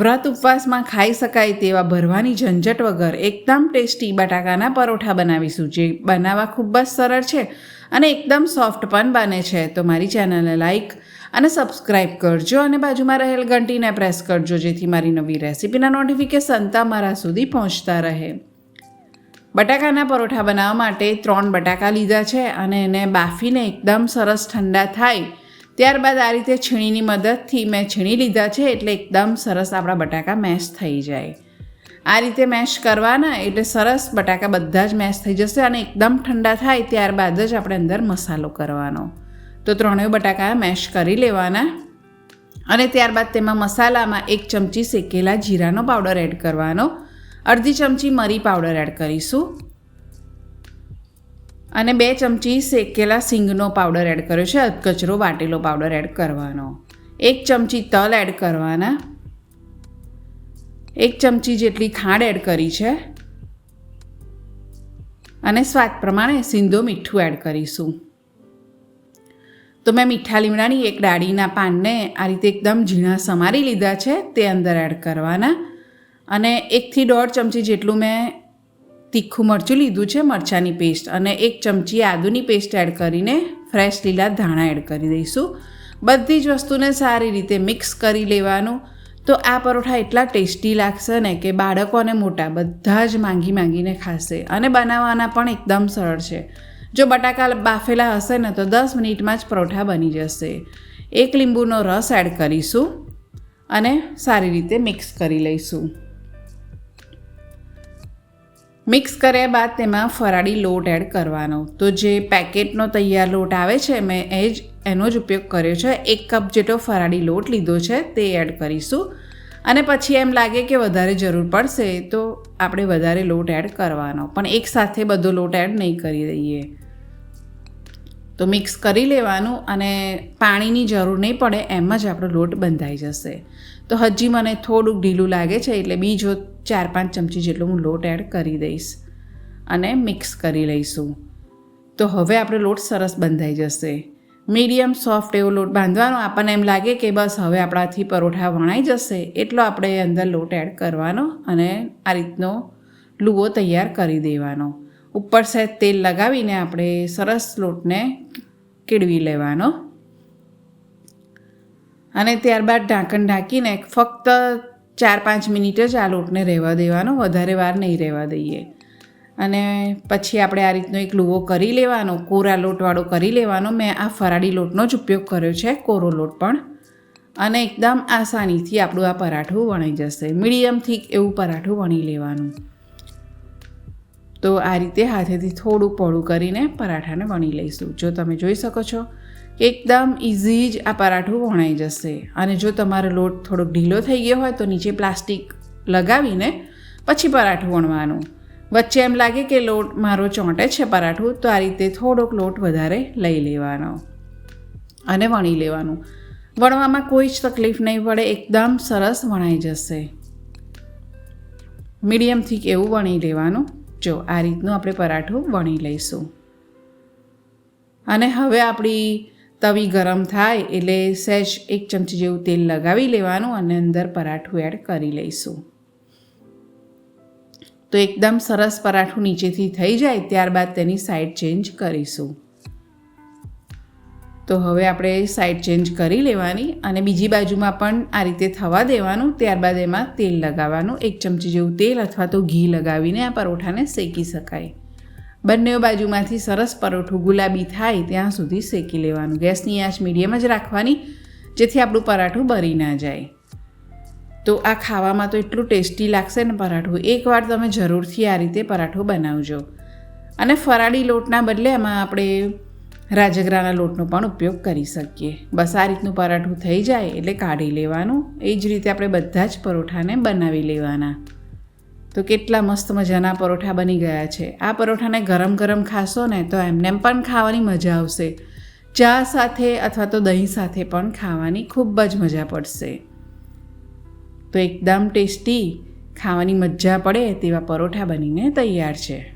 વ્રત ઉપવાસમાં ખાઈ શકાય તેવા ભરવાની ઝંઝટ વગર એકદમ ટેસ્ટી બટાકાના પરોઠા બનાવીશું, જે બનાવવા ખૂબ જ સરળ છે અને એકદમ સોફ્ટ પણ બને છે. તો મારી ચેનલને લાઈક અને સબસ્ક્રાઇબ કરજો અને બાજુમાં રહેલ ઘંટીને પ્રેસ કરજો, જેથી મારી નવી રેસીપીના નોટિફિકેશન તમારા સુધી પહોંચતા રહે. બટાકાના પરોઠા બનાવવા માટે ત્રણ બટાકા લીધા છે અને એને બાફીને એકદમ સરસ ઠંડા થાય ત્યારબાદ આ રીતે છીણીની મદદથી મેં છીણી લીધા છે એટલે એકદમ સરસ આપણા બટાકા મેશ થઈ જાય. આ રીતે મેશ કરવાના એટલે સરસ બટાકા બધા જ મેશ થઈ જશે અને એકદમ ઠંડા થાય ત્યારબાદ જ આપણે અંદર મસાલો કરવાનો. તો ત્રણેય બટાકા મેશ કરી લેવાના. અને ત્યારબાદ તેમાં મસાલામાં એક ચમચી શેકેલા જીરાનો પાવડર એડ કરવાનો. અડધી ચમચી મરી પાવડર એડ કરીશું. અને બે ચમચી શેકેલા સિંગનો પાવડર એડ કર્યો છે, અધકચરો વાટેલો પાવડર એડ કરવાનો. એક ચમચી તલ એડ કરવાના. એક ચમચી જેટલી ખાંડ એડ કરી છે. અને સ્વાદ પ્રમાણે સિંધો મીઠું એડ કરીશું. તો મેં મીઠા લીમડાની એક ડાળીના પાનને આ રીતે એકદમ ઝીણા સમારી લીધા છે, તે અંદર એડ કરવાના. અને એકથી દોઢ ચમચી જેટલું મેં તીખું મરચું લીધું છે મરચાંની પેસ્ટ અને એક ચમચી આદુની પેસ્ટ એડ કરીને ફ્રેશ લીલા ધાણા એડ કરી દઈશું. બધી જ વસ્તુને સારી રીતે મિક્સ કરી લેવાનું. તો આ પરોઠા એટલા ટેસ્ટી લાગશે ને કે બાળકો અને મોટા બધા જ માંગી માંગીને ખાશે અને બનાવવાના પણ એકદમ સરળ છે. જો બટાકા બાફેલા હશે ને તો દસ મિનિટમાં જ પરોઠા બની જશે. એક લીંબુનો રસ એડ કરીશું અને સારી રીતે મિક્સ કરી લઈશું. મિક્સ કર્યા બાદ તેમાં ફરાળી લોટ એડ કરવાનો. તો જે પેકેટનો તૈયાર લોટ આવે છે, મેં એ જ, એનો જ ઉપયોગ કર્યો છે. એક કપ જેટલો ફરાળી લોટ લીધો છે, તે એડ કરીશું. અને પછી એમ લાગે કે વધારે જરૂર પડશે, તો આપણે વધારે લોટ એડ કરવાનો. પણ એકસાથે બધો લોટ એડ નહીં કરી દઈએ. તો મિક્સ કરી લેવાનું અને પાણીની જરૂર નહીં પડે એમ જ આપણો લોટ બંધાઈ જશે. તો હજી મને થોડુંક ઢીલું લાગે છે એટલે બીજો ચાર પાંચ ચમચી જેટલો હું લોટ એડ કરી દઈશ અને મિક્સ કરી લઈશું. તો હવે આપણો લોટ સરસ બંધાઈ જશે. મીડિયમ સોફ્ટ એવો લોટ બાંધવાનો. આપણને એમ લાગે કે બસ હવે આપણાથી પરોઠા વણાઈ જશે એટલો આપણે અંદર લોટ એડ કરવાનો અને આ રીતનો લુવો તૈયાર કરી દેવાનો. ઉપર સહેજ તેલ લગાવીને આપણે સરસ લોટને કેળવી લેવાનો. અને ત્યારબાદ ઢાંકણ ઢાંકીને ફક્ત ચાર પાંચ મિનિટ જ આ લોટને રહેવા દેવાનો, વધારે વાર નહીં રહેવા દઈએ. અને પછી આપણે આ રીતનો એક લુવો કરી લેવાનો, કોરા લોટવાળો કરી લેવાનો. મેં આ ફરાળી લોટનો જ ઉપયોગ કર્યો છે, કોરો લોટ પણ. અને એકદમ આસાનીથી આપણું આ પરાઠું વણી જશે. મીડિયમથી એવું પરાઠું વણી લેવાનું. તો આ રીતે હાથેથી થોડું પહોળું કરીને પરાઠાને વણી લઈશું. જો તમે જોઈ શકો છો, એકદમ ઇઝી જ આ પરાઠું વણાઈ જશે. અને જો તમારો લોટ થોડોક ઢીલો થઈ ગયો હોય તો નીચે પ્લાસ્ટિક લગાવીને પછી પરાઠું વણવાનું. વચ્ચે એમ લાગે કે લોટ મારો ચોંટે છે પરાઠું, તો આ રીતે થોડોક લોટ વધારે લઈ લેવાનો અને વણી લેવાનું. વણવામાં કોઈ જ તકલીફ નહીં પડે, એકદમ સરસ વણાઈ જશે. મીડિયમથી એવું વણી લેવાનું. જો આ રીતનું આપણે પરાઠું વણી લઈશું. અને હવે આપણી તવી ગરમ થાય એટલે સહેજ એક ચમચી જેવું તેલ લગાવી લેવાનું અને અંદર પરાઠું એડ કરી લઈશું. તો એકદમ સરસ પરાઠું નીચેથી થઈ જાય ત્યારબાદ તેની સાઈડ ચેન્જ કરીશું. તો હવે આપણે સાઈડ ચેન્જ કરી લેવાની અને બીજી બાજુમાં પણ આ રીતે થવા દેવાનું. ત્યારબાદ એમાં તેલ લગાવવાનું. એક ચમચી જેવું તેલ અથવા તો ઘી લગાવીને આ પરોઠાને શેકી શકાય. બંને બાજુમાંથી સરસ પરોઠું ગુલાબી થાય ત્યાં સુધી શેકી લેવાનું. ગેસની આંચ મીડિયમ જ રાખવાની, જેથી આપણું પરાઠું બરી ના જાય. તો આ ખાવામાં તો એટલું ટેસ્ટી લાગશે ને પરાઠું. એકવાર તમે જરૂરથી આ રીતે પરાઠું બનાવજો. અને ફરાળી લોટના બદલે એમાં આપણે રાજગરાના લોટનો પણ ઉપયોગ કરી શકીએ. બસ આ રીતનું પરાઠું થઈ જાય એટલે કાઢી લેવાનું. એ જ રીતે આપણે બધા જ પરોઠાને બનાવી લેવાના. તો કેટલા મસ્ત મજાના પરોઠા બની ગયા છે. આ પરોઠાને ગરમ ગરમ ખાશો ને તો એમને પણ ખાવાની મજા આવશે. ચા સાથે અથવા તો દહીં સાથે પણ ખાવાની ખૂબ જ મજા પડશે. તો એકદમ ટેસ્ટી ખાવાની મજા પડે તેવા પરોઠા બનીને તૈયાર છે.